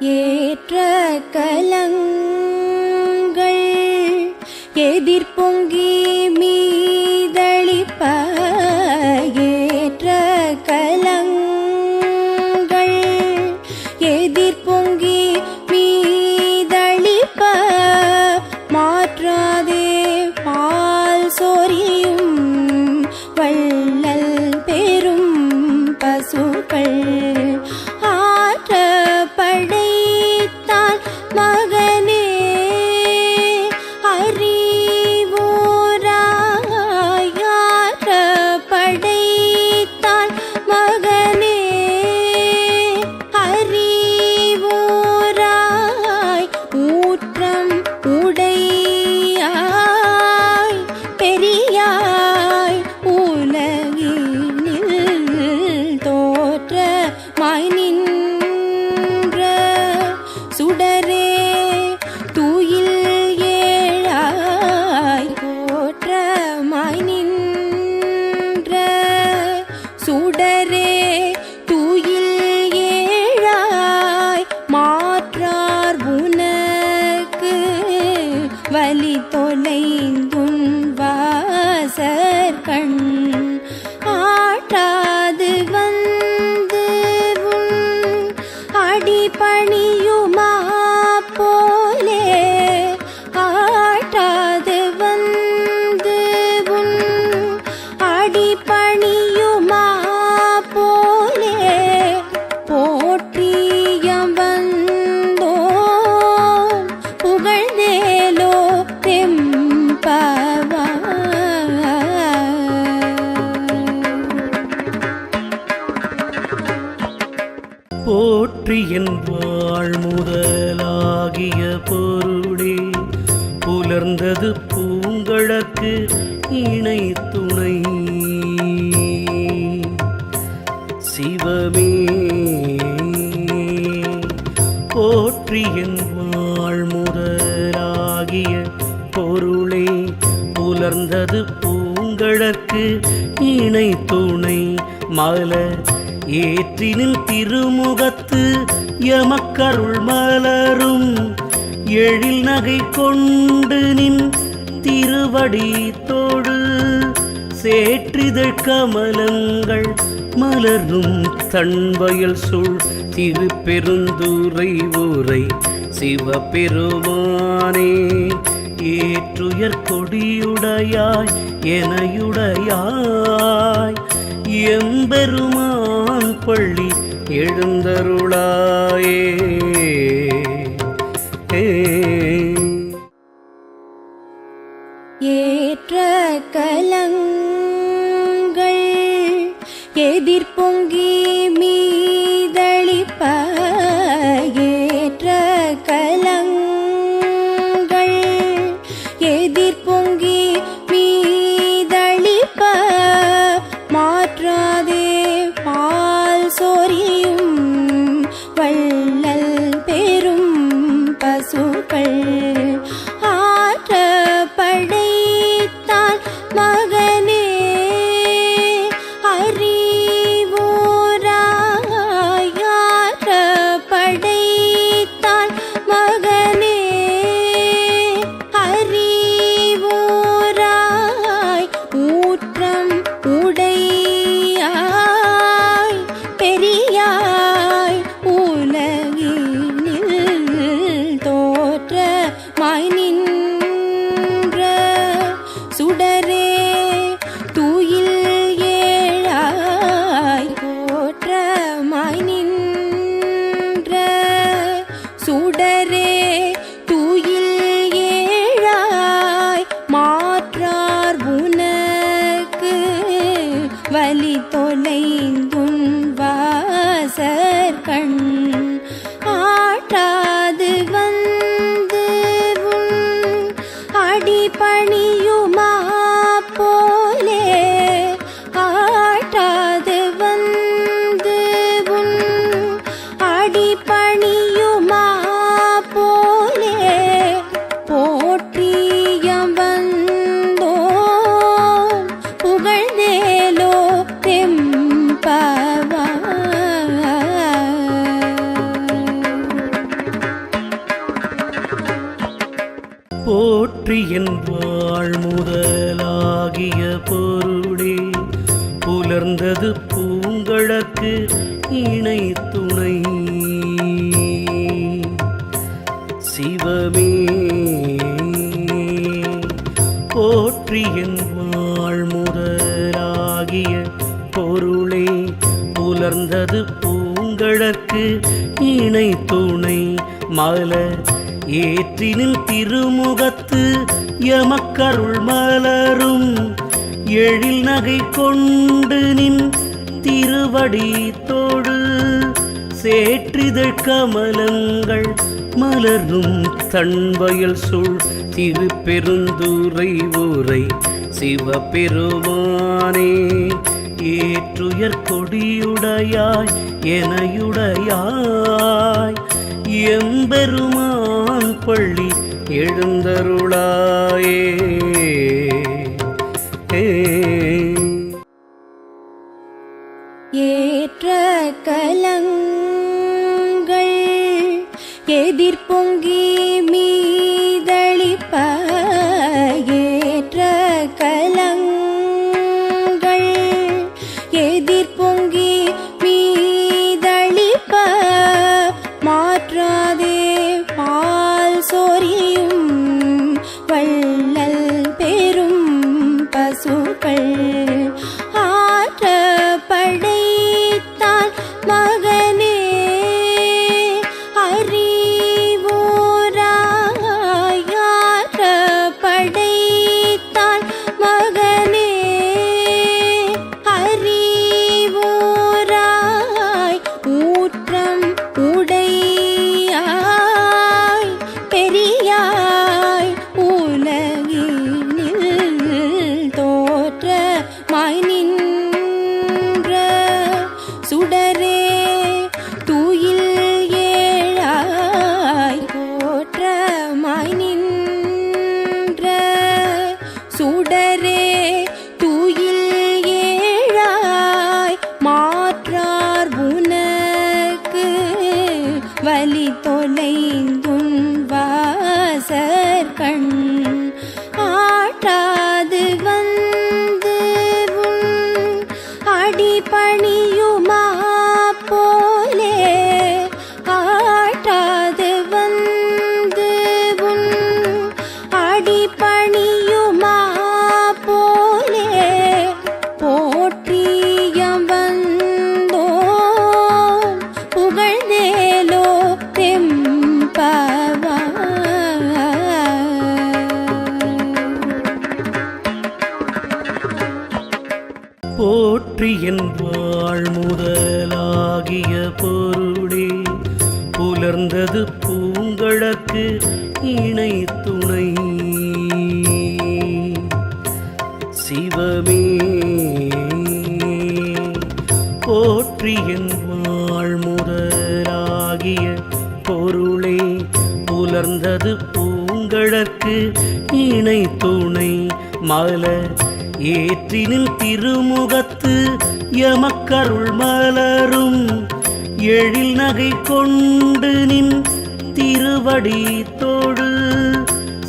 ஏற்ற கலங்கள் எதிர்பொங்கி மலர்ந்தது பூங்கழற்கு இணை துணை மலர் ஏற்றினில் திருமுகத்து எமக்கருள் மலரும். எழில் நகை கொண்டு நின் திருவடி தோடு. சேற்றிதழ் கமலங்கள் மலரும் தன்வயல் சூழ். திருப்பெருந்துரை ஊரை சிவபெருமானே ஏற்றுயர் கொடியுடையாய் எனையுடையாய். எம்பெருமான் பள்ளி எழுந்தருளாயே. my விளக்கு இணை துணை. சிவமே போற்றி என் வாழ்முதலாகிய பொருளே புலர்ந்தது பூங்கழற்கு இணை துணை. மலர் ஏற்றினில் திருமுகத்து எமக்கருள் மலரும் எழில் நகை கொண்டு நின் திருவடி தோடு. சேற்றிதழ் கமலங்கள் மலரும் தன்வயல் சூழ். திருப்பெருந்துரை ஊரை சிவபெருமானே ஏற்றுயர் கொடியுடையாய் எனையுடையாய். எம்பெருமான் பள்ளி எழுந்தருளாயே. ஏ எதிர்பொங்கி தொலைந்துன் வாசர் கண் போற்றி என்பாள் முதலாகிய பொருளே. புலர்ந்தது பூங்கழக்கு இணை துணை. சிவமே போற்றி என்பாள் முதலாகிய பொருளே. புலர்ந்தது பூங்கழக்கு இணை துணை. மலர் ஏற்றினில் திருமுகத்து எமக்கருள் மலரும். எழில் நகை கொண்டு நின் திருவடி தோடு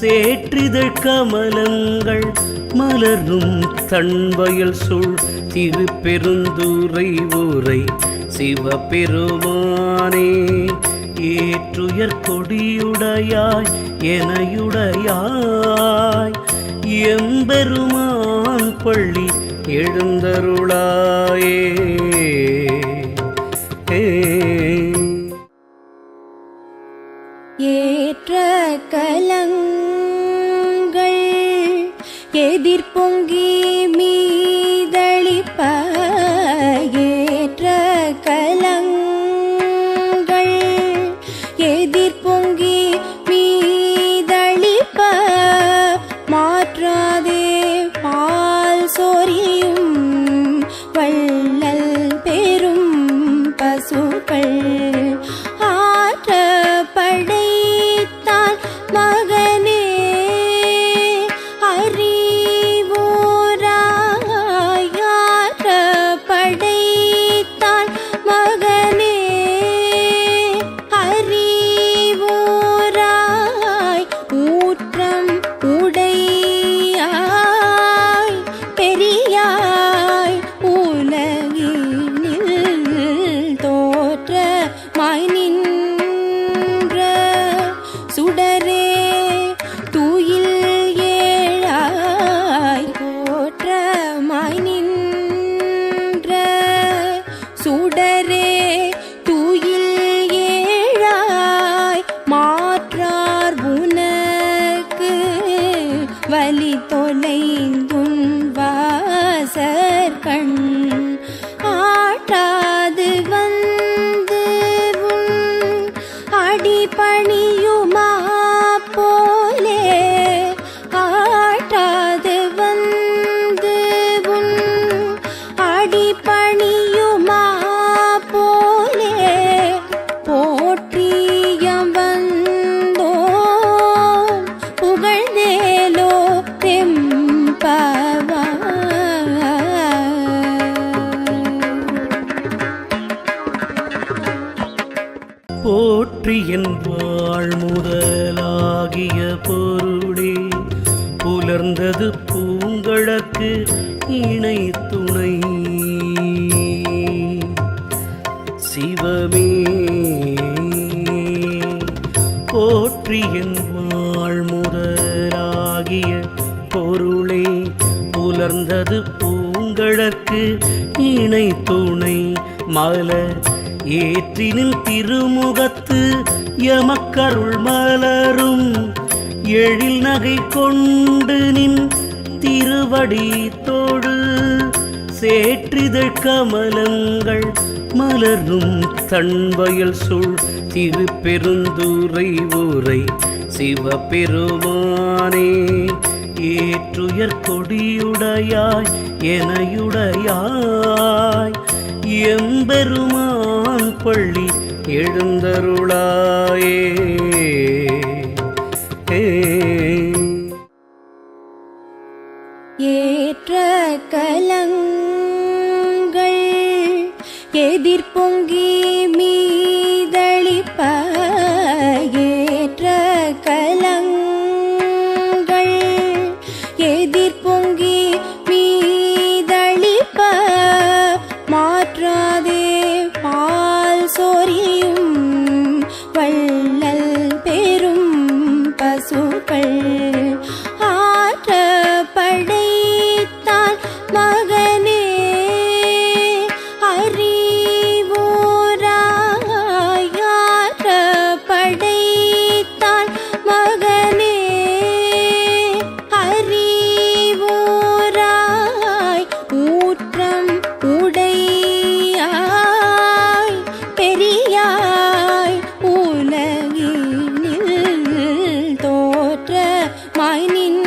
சேற்றிதழ் கமலங்கள் மலரும் தன்வயல் சூழ் திருப்பெருந்துரை ஊரை சிவபெருமானே. ஏற்றுயர் கொடியுடையாய் எனையுடையாய் எம்பெருமான் பள்ளி எழுந்தருளாயே. ஏற்ற கலங்கள் எதிர்பொங்கி ஆகிய பொருளே புலர்ந்தது பூங்கழற்கு இணை துணை மலர் ஏற்றினில் திருமுகத்து எமக்கருள் மலரும். எழில் நகை கொண்டு நின் திருவடி தோடு சேற்றிதழ் கமலங்கள் மலரும் தன்வயல் சூழ். திருப்பெருந்துரை ஊரை சிவபெருமானே ஏற்றுயர் கொடியுடையாய் எனையுடையாய். எம்பெருமான் பள்ளி எழுந்தருளாயே. மாய் நின்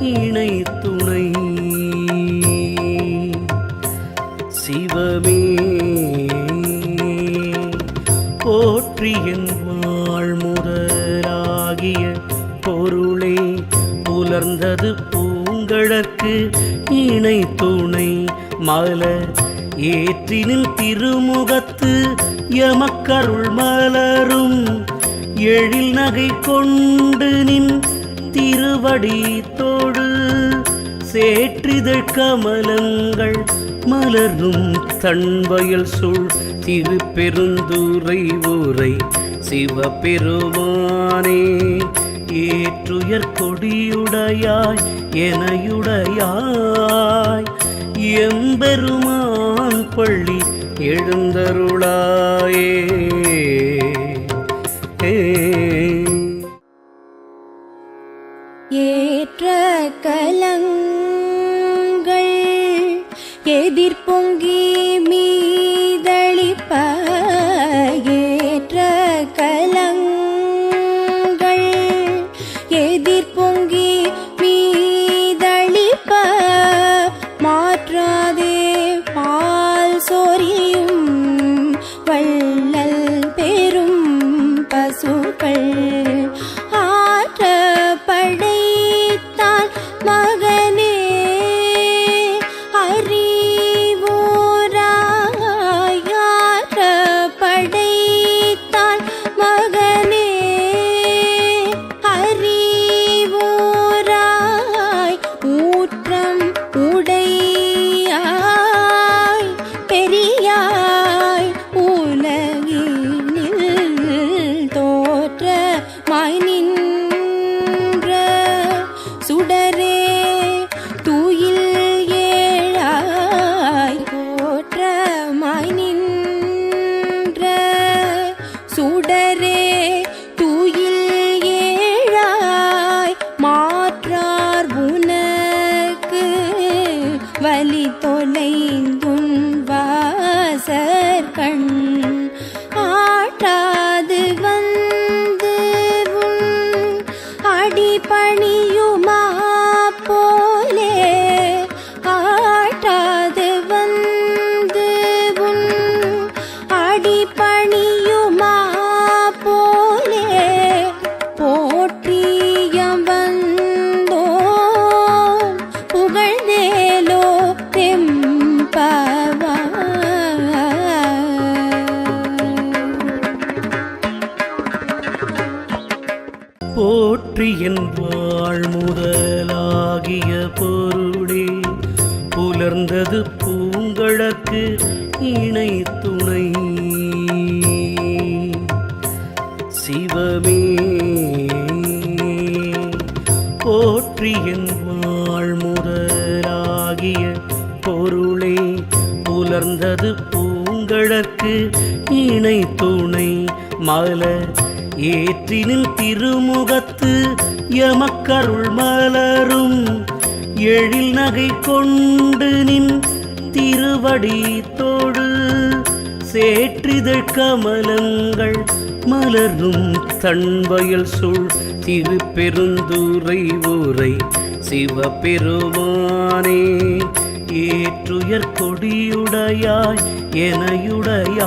இணை துணை. சிவமே போற்றி என் வாழ்முதலாகிய பொருளே புலர்ந்தது பூங்கழற்கு இணை துணை. மலர் ஏற்றினில் திருமுகத்து எமக்கருள் மலரும் எழில் நகை கொண்டு நின் திருவடி தோடு சேற்றிதழ் கமலங்கள் மலரும் தன்வயல் சூழ் திருப்பெருந்துரை ஊரை சிவபெருமானே ஏற்றுயர் கொடியுடையாய் எனையுடையாய் எம்பெருமான் பள்ளி எழுந்தருளாயே. ஏ எதிர்பொங்கி மீதளிப்ப ஏற்ற கலா தொலைந்துன் போற்றி என் வாழ் முதலாகிய பொருளே. புலர்ந்தது பூங்கழக்கு இணை துணை. சிவமே போற்றி என் வாழ் முதலாகிய பொருளே. புலர்ந்தது பூங்கழக்கு இணை துணை. மலர் ஏற்றினில் திருமுகத்து எமக்கருள் மலரும். எழில் நகை கொண்டு நின் திருவடி தோடு சேற்றிதழ் கமலங்கள் மலரும் தன்வயல் சூழ். திருப்பெருந்துரை ஊரை சிவபெருமானே ஏற்றுயர் கொடியுடையாய் எனையுடையாய்.